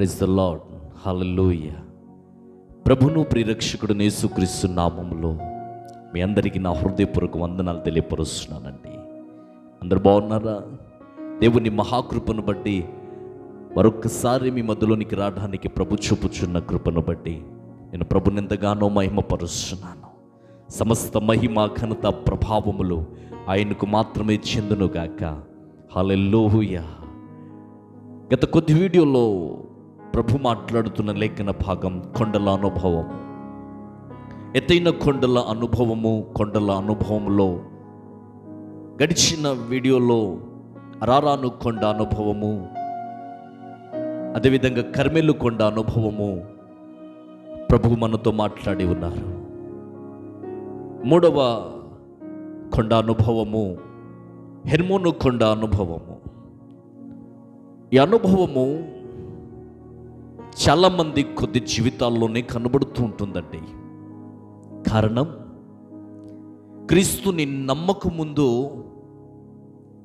Praise the lord హలలోయ ప్రభును ప్రిరక్షకుడు నేసుక్రీస్తు నామంలో మీ అందరికీ నా హృదయపూర్వక వందనాలు తెలియపరుస్తున్నానండి. అందరు బాగున్నారా? దేవుని మహాకృపను బట్టి మరొక్కసారి మీ మధ్యలోనికి రావడానికి ప్రభు చూపుచున్న కృపను బట్టి నేను ప్రభుని ఎంతగానో మహిమపరుస్తున్నాను. సమస్త మహిమ ఘనత ప్రభావములు ఆయనకు మాత్రమే చెందునుగాక. హల్లెలూయా గత కొద్ది వీడియోలో ప్రభు మాట్లాడుతున్న లేఖన భాగం కొండల అనుభవం. ఎత్తైన కొండల అనుభవము కొండల అనుభవంలో గడిచిన వీడియోలో అరారాను కొండ అనుభవము అదేవిధంగా కర్మెలు కొండ అనుభవము ప్రభు మనతో మాట్లాడి ఉన్నారు. మూడవ కొండ అనుభవము హెర్మోను కొండ అనుభవము. ఈ అనుభవము చాలామంది కొద్ది జీవితాల్లోనే కనబడుతూ ఉంటుందండి. కారణం? క్రీస్తుని నమ్మక ముందు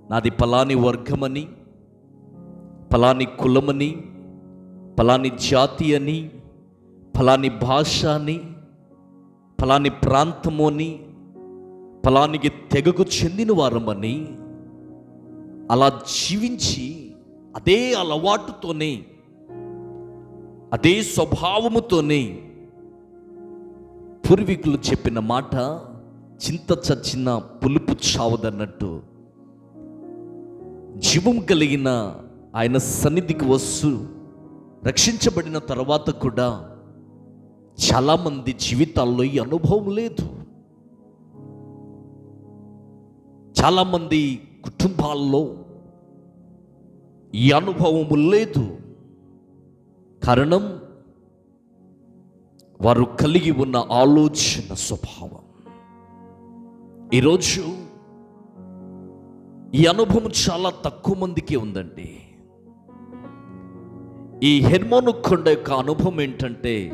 నాది పలాని వర్గమని పలాని కులమని పలాని జాతి అని పలాని భాష అని పలాని ప్రాంతము అని పలానికి తెగకు చెందిన వారమని అలా జీవించి అదే అలవాటుతోనే అదే స్వభావముతోనే పూర్వీకులు చెప్పిన మాట చింత చచ్చిన పులుపు చావదన్నట్టు. జీవం కలిగిన ఆయన సన్నిధికి వస్తూ రక్షించబడిన తర్వాత కూడా చాలామంది జీవితాల్లో ఈ అనుభవం లేదు. చాలామంది కుటుంబాల్లో ఈ అనుభవము లేదు. కారణం వారు కలిగి ఉన్న ఆలోచన స్వభావం. ఈరోజు ఈ అనుభవం చాలా తక్కువ మందికి ఉందండి. ఈ హెర్మోను కొండ యొక్క అనుభవం ఏంటంటే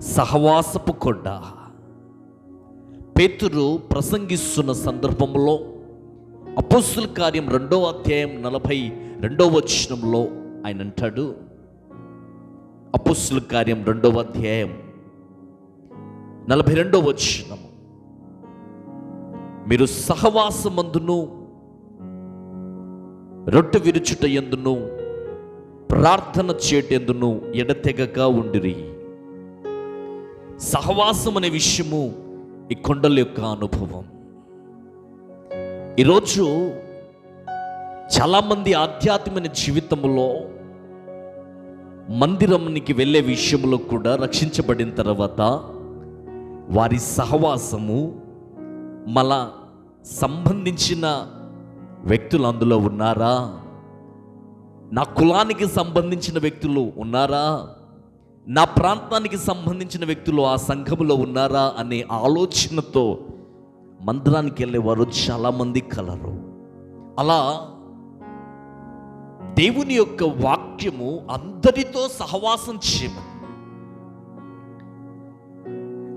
సహవాసపు కొండ. పేతురు ప్రసంగిస్తున్న సందర్భంలో అపోస్తుల కార్యం రెండో అధ్యాయం నలభై రెండవ వచనంలో ఆయన అంటాడు అపోస్తుల కార్యం రెండవ అధ్యాయం. నలభై రెండవ వచ్చినము మీరు సహవాసమందును రొట్టె విరుచుట ఎందును ప్రార్థన చేటెందును ఎడతెగక ఉండిరి. సహవాసం అనే విషయము ఈ కొండల యొక్క అనుభవం. ఈరోజు చాలామంది ఆధ్యాత్మిక జీవితంలో మందిరంనికి వెళ్ళే విషయంలో కూడా రక్షించబడిన తర్వాత వారి సహవాసము మళ్ళా సంబంధించిన వ్యక్తులు అందులో ఉన్నారా? నా కులానికి సంబంధించిన వ్యక్తులు ఉన్నారా? నా ప్రాంతానికి సంబంధించిన వ్యక్తులు ఆ సంఘములో ఉన్నారా అనే ఆలోచనతో మందిరానికి వెళ్ళేవారు చాలామంది కలరు. అలా దేవుని యొక్క వాక్యము అందరితో సహవాసం చేయమని.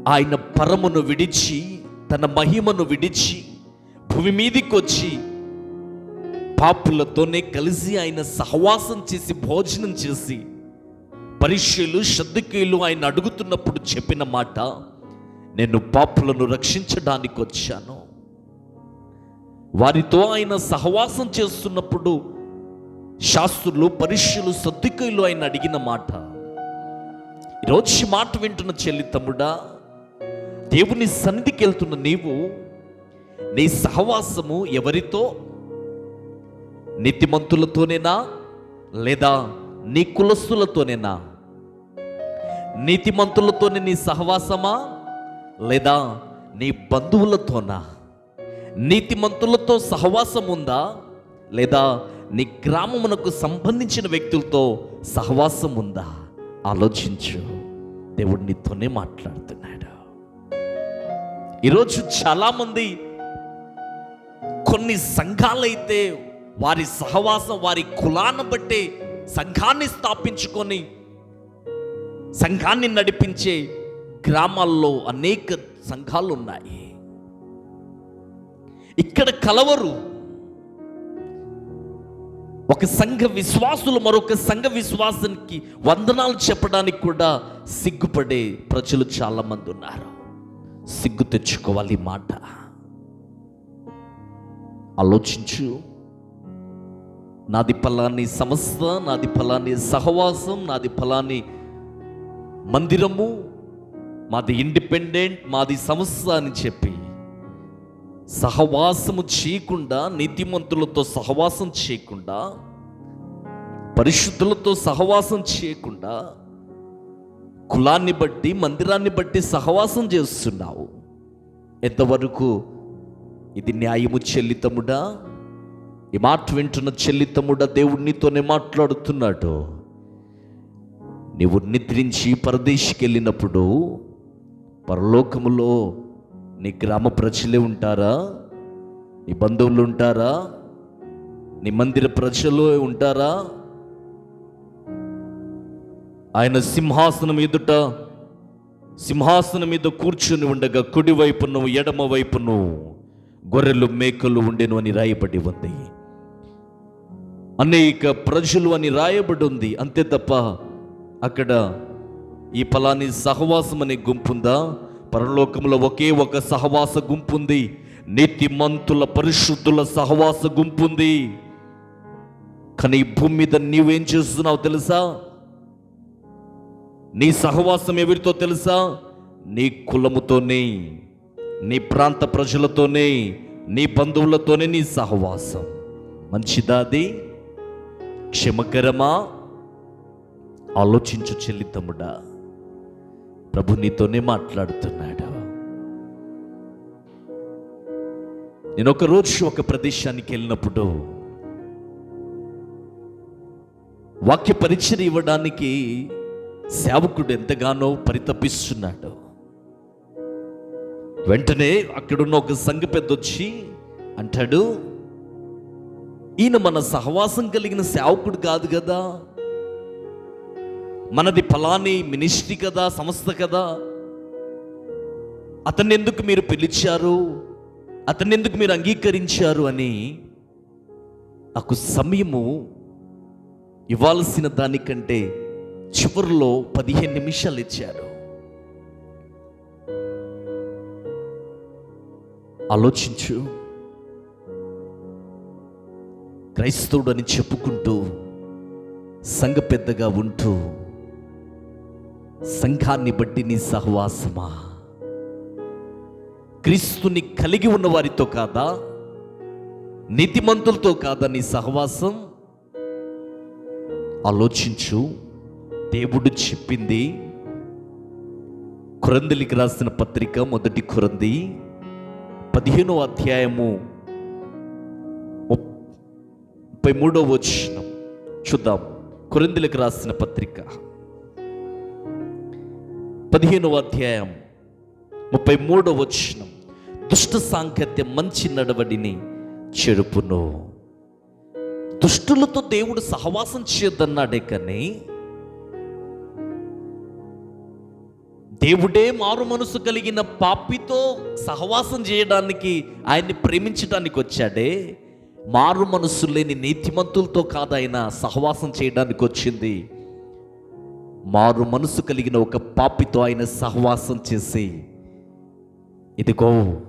ఆయన పరమును విడిచి తన మహిమను విడిచి భూమి మీదికి వచ్చి పాపులతోనే కలిసి ఆయన సహవాసం చేసి భోజనం చేసి పరిచయలు శబ్దకీయులు ఆయన అడుగుతున్నప్పుడు చెప్పిన మాట నేను పాపులను రక్షించడానికి వచ్చాను. వారితో ఆయన సహవాసం చేస్తున్నప్పుడు శాస్త్రులు పరీక్షలు సర్దికలు ఆయన అడిగిన మాట. ఈరోజు మాట వింటున్న చెల్లి తమ్ముడా దేవుని సన్నిధికి వెళ్తున్న నీవు నీ సహవాసము ఎవరితో? నీతిమంతులతోనేనా లేదా నీ కులస్తులతోనేనా? నీతిమంతులతోనే నీ సహవాసమా లేదా నీ బంధువులతోనా? నీతిమంతులతో సహవాసం ఉందా లేదా నీ గ్రామమునకు సంబంధించిన వ్యక్తులతో సహవాసం ఉందా ఆలోచించు. దేవుడు నీతోనే మాట్లాడుతున్నాడు. ఈరోజు చాలామంది కొన్ని సంఘాలైతే వారి సహవాసం వారి కులాన్ని బట్టి సంఘాన్ని స్థాపించుకొని సంఘాన్ని నడిపించే గ్రామాల్లో అనేక సంఘాలు ఉన్నాయి ఇక్కడ కలవరు ఒక సంఘ విశ్వాసులు మరొక సంఘ విశ్వాసానికి వందనాలు చెప్పడానికి కూడా సిగ్గుపడే ప్రజలు చాలామంది ఉన్నారు. సిగ్గు తెచ్చుకోవాలి మాట. ఆలోచించు. నాది ఫలాన్ని సంస్థ నాది ఫలాన్ని సహవాసం నాది ఫలాన్ని మందిరము మాది ఇండిపెండెంట్ మాది సంస్థ అని చెప్పి సహవాసము చేయకుండా నీతిమంతులతో సహవాసం చేయకుండా పరిశుద్ధులతో సహవాసం చేయకుండా కులాన్ని బట్టి మందిరాన్ని బట్టి సహవాసం చేస్తున్నావు. ఎంతవరకు? ఇది న్యాయము చెల్లితముడా? ఈ మాట వింటున్న చెల్లితముడా? దేవుడు మాట్లాడుతున్నాడు. నీవు నిద్రించి పరదేశికి వెళ్ళినప్పుడు పరలోకములో నీ గ్రామ ప్రజలే ఉంటారా? నీ బంధువులు ఉంటారా? నీ మందిర ప్రజలు ఉంటారా? ఆయన సింహాసనం ఎదుట సింహాసనం మీద కూర్చుని ఉండగా కుడి వైపును ఎడమ వైపును గొర్రెలు మేకలు ఉండెను అని రాయబడి ఉంది. అనేక ప్రజలు అని రాయబడి ఉంది. అంతే తప్ప అక్కడ ఈ ఫలాని సహవాసం అనే గుంపుందా పరలోకంలో ఒకే ఒక సహవాస గుంపుంది. నీతిమంతుల పరిశుద్ధుల సహవాస గుంపుంది. కానీ ఈ భూమి మీద నీవేం చేస్తున్నావు తెలుసా? నీ సహవాసం ఎవరితో తెలుసా? నీ కులముతోనే నీ ప్రాంత ప్రజలతోనే నీ బంధువులతోనే నీ సహవాసం. మంచిదా అది? క్షమకరమా? ఆలోచించు చెల్లి తమ్ముడా. ప్రభు నీతోనే మాట్లాడుతున్నాడు. నేను ఒకరోజు ఒక ప్రదేశానికి వెళ్ళినప్పుడు వాక్య పరీక్షను ఇవ్వడానికి సేవకుడు ఎంతగానో పరితపిస్తున్నాడు. వెంటనే అక్కడున్న ఒక సంఘ పెద్ద వచ్చి అంటాడు ఈయన మన సహవాసం కలిగిన సేవకుడు కాదు కదా? మనది ఫలాని మినిస్ట్రీ కదా సంస్థ కదా. అతన్ని ఎందుకు మీరు పిలిచారు? అతన్ని ఎందుకు మీరు అంగీకరించారు అని నాకు సమయము ఇవ్వాల్సిన దానికంటే చివరిలో పదిహేను నిమిషాలు ఇచ్చారు. ఆలోచించు. క్రైస్తవుడు అని చెప్పుకుంటూ సంఘ పెద్దగా ఉంటూ సంఘాన్ని బట్టి నీ సహవాసమా? క్రీస్తుని కలిగి ఉన్న వారితో కాదా? నీతిమంతులతో కాదా నీ సహవాసం? ఆలోచించు. దేవుడు చెప్పింది. కురందిలికి రాసిన పత్రిక మొదటి కురంది పదిహేనో అధ్యాయము ముప్పై మూడో వచ్చిన చూద్దాం. కురందిలకు రాసిన పత్రిక. పదిహేనవ అధ్యాయం ముప్పై మూడవ వచనం. దుష్ట సాంగత్యం మంచి నడవడిని చెరుపును దుష్టులతో దేవుడు సహవాసం చేయొద్దన్నాడే కానీ దేవుడే మారు మనసు కలిగిన పాపితో సహవాసం చేయడానికి ఆయన్ని ప్రేమించడానికి వచ్చాడే. మారు మనసు లేని నీతిమంతులతో కాదు ఆయన సహవాసం చేయడానికి వచ్చింది. మారు మనసు కలిగిన ఒక పాపితో ఆయన సహవాసం చేసి ఇదిగో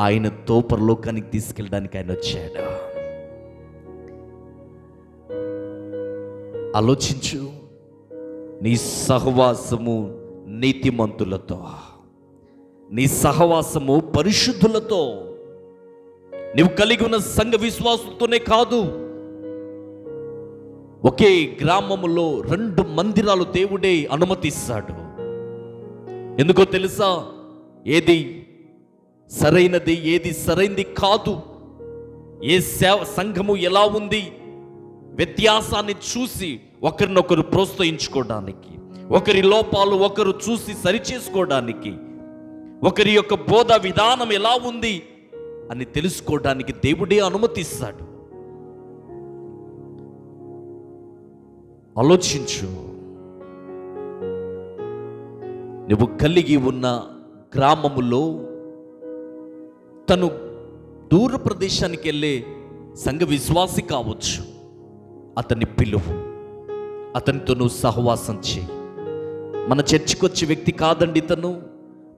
ఆయన పరలోకానికి తీసుకెళ్ళడానికి ఆయన వచ్చాడు. ఆలోచించు నీ సహవాసము నీతిమంతులతో నీ సహవాసము పరిశుద్ధులతో. నీవు కలిగి ఉన్న సంఘ విశ్వాసంతోనే కాదు ఒకే గ్రామములో రెండు మందిరాలు దేవుడే అనుమతిస్తాడు. ఎందుకో తెలుసా? ఏది సరైనది ఏది సరైంది కాదు. ఏ సేవ సంఘము ఎలా ఉంది? వ్యత్యాసాన్ని చూసి ఒకరినొకరు ప్రోత్సహించుకోవడానికి ఒకరి లోపాలు ఒకరు చూసి సరిచేసుకోవడానికి ఒకరి యొక్క బోధ విధానం ఎలా ఉంది అని తెలుసుకోవడానికి దేవుడే అనుమతిస్తాడు. ఆలోచించు. నువ్వు కలిగి ఉన్న గ్రామములో తను దూర ప్రదేశానికి వెళ్ళే సంఘ విశ్వాసి కావచ్చు. అతన్ని పిలువు. అతనితో నువ్వు సహవాసం చేయి. మన చర్చికి వచ్చే వ్యక్తి కాదండి ఇతను.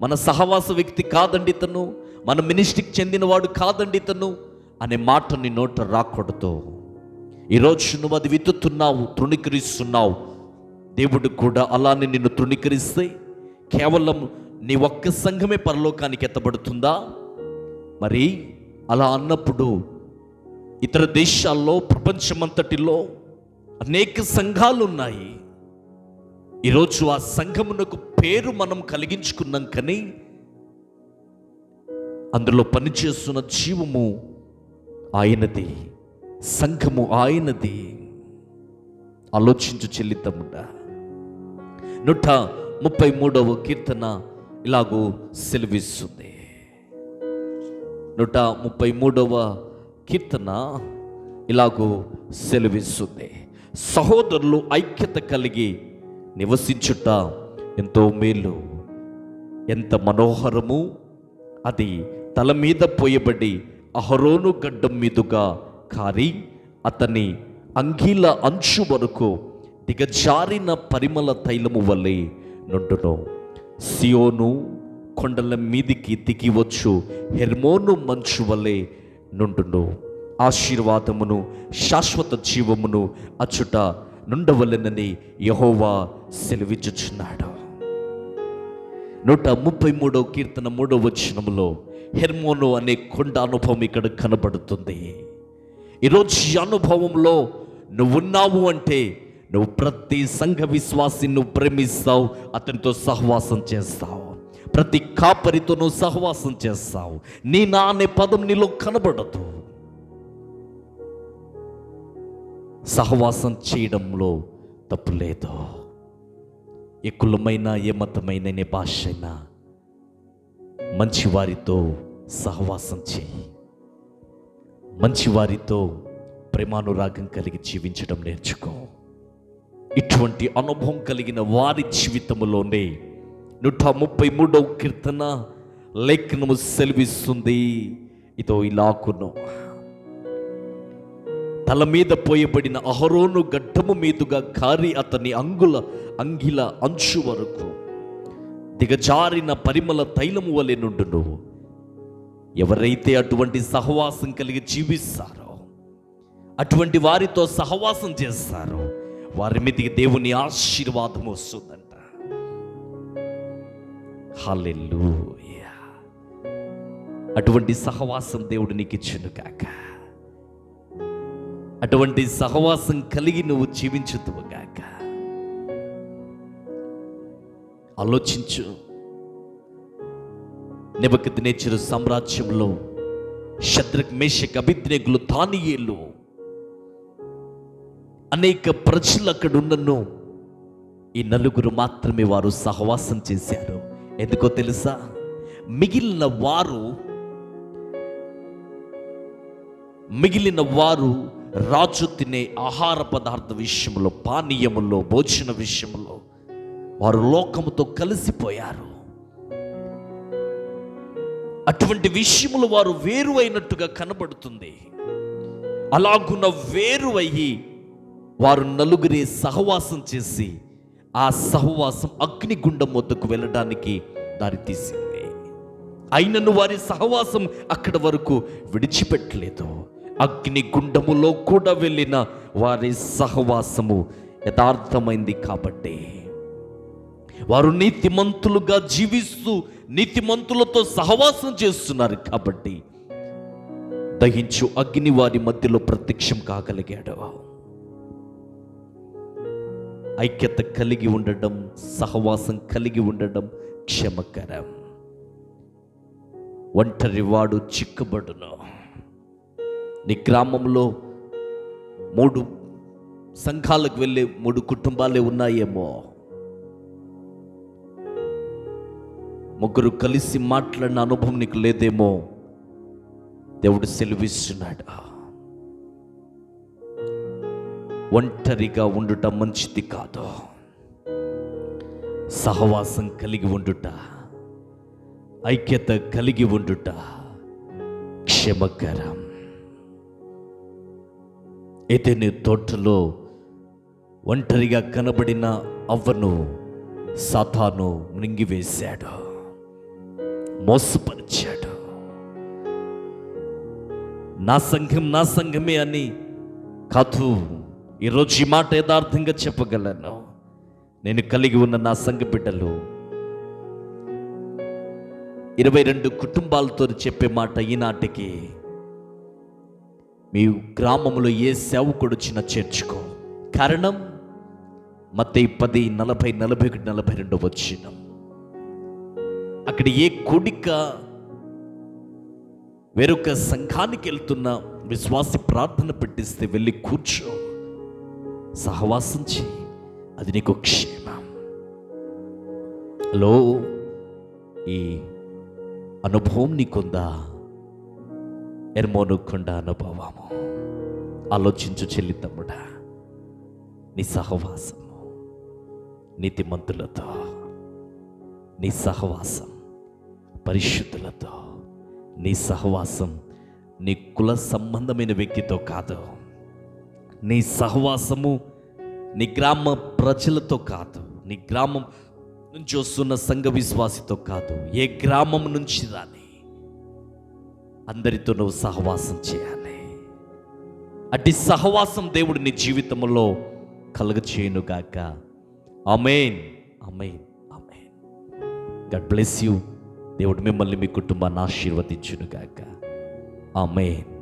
మన సహవాస వ్యక్తి కాదండి ఇతను. మన మినిస్ట్రీకి చెందినవాడు కాదండి తను అనే మాట నీ నోట రాకూడదు. ఈరోజు నువ్వు అది విత్తుతున్నావు తృణీకరిస్తున్నావు. దేవుడు కూడా అలానే నిన్ను తృణీకరిస్తే కేవలం నీ ఒక్క సంఘమే పరలోకానికి ఎత్తబడుతుందా? మరి అలా అన్నప్పుడు ఇతర దేశాల్లో ప్రపంచమంతటిలో అనేక సంఘాలు ఉన్నాయి. ఈరోజు ఆ సంఘమునకు పేరు మనం కలిగించుకున్నాం కానీ అందులో పనిచేస్తున్న జీవము ఆయనది. సంఘము ఆయనది ఆలోచించు చెల్లితముడా నూట ముప్పై మూడవ కీర్తన ఇలాగూ సెలవిస్తుంది. నూట ముప్పై మూడవ కీర్తన ఇలాగూ సెలవిస్తుంది. సహోదరులు ఐక్యత కలిగి నివసించుట ఎంతో మేలు. ఎంత మనోహరము. అది తల మీద పోయబడి అహరోను గడ్డం మీదుగా కారి అతని అంగీల అంచు వరకు దిగజారిన పరిమళ తైలము వలె నుండును. సియోను కొండల మీదికి దిగివచ్చు హెర్మోను మంచు వలె నుండును. ఆశీర్వాదమును శాశ్వత జీవమును అచ్చుట నుండవలెనని యహోవా సెలవిచ్చుచున్నాడు. నూట ముప్పై మూడో కీర్తన మూడో వచనములో హెర్మోను అనే కొండ అనుభవం ఇక్కడ కనబడుతుంది. ఈరోజు ఈ అనుభవంలో నువ్వు ఉన్నావు అంటే నువ్వు ప్రతి సంఘ విశ్వాసి నువ్వు ప్రేమిస్తావు అతనితో సహవాసం చేస్తావు. ప్రతి కాపరితో నువ్వు సహవాసం చేస్తావు. నీ నా అనే పదం నీలో కనబడదు. సహవాసం చేయడంలో తప్పు లేదు. ఏ కులమైన ఏ మతమైన ఏ భాష అయినా మంచి వారితో సహవాసం చేయి. మంచి వారితో ప్రేమానురాగం కలిగి జీవించడం నేర్చుకో. ఇటువంటి అనుభవం కలిగిన వారి జీవితంలోనే నూట ముప్పై మూడవ కీర్తన లేఖనము సెలవిస్తుంది. ఇదో ఇలాకును తల మీద పోయబడిన అహరోను గడ్డము మీదుగా కారి అతని అంగుల అంగిల అంచు వరకు దిగజారిన పరిమళ తైలము వలె నువ్వు ఎవరైతే అటువంటి సహవాసం కలిగి జీవిస్తారో అటువంటి వారితో సహవాసం చేస్తారో వారి మీదకి దేవుని ఆశీర్వాదం వస్తుందంట. హాలెల్లు అటువంటి సహవాసం దేవుడు నీకు ఇచ్చిండు కాక. అటువంటి సహవాసం కలిగి నువ్వు జీవించుతువు కాక. ఆలోచించు. నెబకత్ నేచరు సామ్రాజ్యంలో శత్రుక్ మేషక్ అభిజ్ఞకులు దానియేలు అనేక ప్రజలు అక్కడ ఉన్నను ఈ నలుగురు మాత్రమే వారు సహవాసం చేశారు. ఎందుకో తెలుసా? మిగిలిన వారు మిగిలిన వారు రాజు తినే ఆహార పదార్థ విషయంలో పానీయములో భోజన విషయంలో వారు లోకముతో కలిసిపోయారు. అటువంటి విషయములు వారు వేరు అయినట్టుగా కనబడుతుంది. అలాగున్న వేరు అయ్యి వారు నలుగురే సహవాసం చేసి ఆ సహవాసం అగ్నిగుండం వద్దకు వెళ్ళడానికి దారితీసింది. అయినను వారి సహవాసం అక్కడ వరకు విడిచిపెట్టలేదు. అగ్నిగుండములో కూడా వెళ్ళిన వారి సహవాసము యథార్థమైంది కాబట్టి. వారు నీతిమంతులుగా జీవిస్తూ నీతిమంతులతో సహవాసం చేస్తున్నారు కాబట్టి దహించు అగ్ని వారి మధ్యలో ప్రత్యక్షం కాగలిగాడు. ఐక్యత కలిగి ఉండడం సహవాసం కలిగి ఉండడం క్షమకరం. ఒంటరి వాడు చిక్కబడును. నీ గ్రామంలో మూడు సంఘాలకు వెళ్ళే మూడు కుటుంబాలే ఉన్నాయేమో. ముగ్గురు కలిసి మాట్లాడిన అనుభవం నీకు లేదేమో. దేవుడు సెలవిస్తున్నాడు? ఒంటరిగా ఉండుట మంచిది కాదు. సహవాసం కలిగి ఉండుట ఐక్యత కలిగి ఉండుట క్షమకరం. ఏదైనా తోటలో ఒంటరిగా కనబడిన అవ్వను సాతాను మృంగివేశాడు. మోసపరిచాడు. నా సంఘం నా సంఘమే అని కాదు ఈరోజు ఈ మాట యథార్థంగా చెప్పగలను. నేను కలిగి ఉన్న నా సంఘ బిడ్డలు ఇరవై రెండు కుటుంబాలతో చెప్పే మాట ఈనాటికి మీ గ్రామంలో ఏ సేవకుడు వచ్చినా చేర్చుకో. కారణం మత్తయి పది నలభై నలభై ఒకటి నలభై రెండు వచ్చినాం. అక్కడ ఏ కోడిక వేరొక సంఘానికి వెళ్తున్న విశ్వాసి ప్రార్థన పెట్టిస్తే వెళ్ళి కూర్చో. సహవాసం చేయి. అది నీకు క్షేమం. లో ఈ అనుభవం నీకుందా? ఎర్మోనుకుండా అనుభవము. ఆలోచించు చెల్లి తమ్ముడా. నీ సహవాసము నీతిమంతులతో నీ సహవాసం పరిశుద్ధులతో నీ సహవాసం నీ కుల సంబంధమైన వ్యక్తితో కాదు. నీ సహవాసము నీ గ్రామ ప్రజలతో కాదు. నీ గ్రామం నుంచి వస్తున్న సంఘ విశ్వాసితో కాదు. ఏ గ్రామం నుంచి రాని అందరితో నువ్వు సహవాసం చేయాలి. అట్టి సహవాసం దేవుడు నీ జీవితంలో కలుగ అమెయిన్ అమెయిన్ అమెయిన్ గడ్ బ్లెస్ యూ. దేవుడు మిమ్మల్ని మీ కుటుంబాన్ని ఆశీర్వదించునుగాక. ఆమెన్.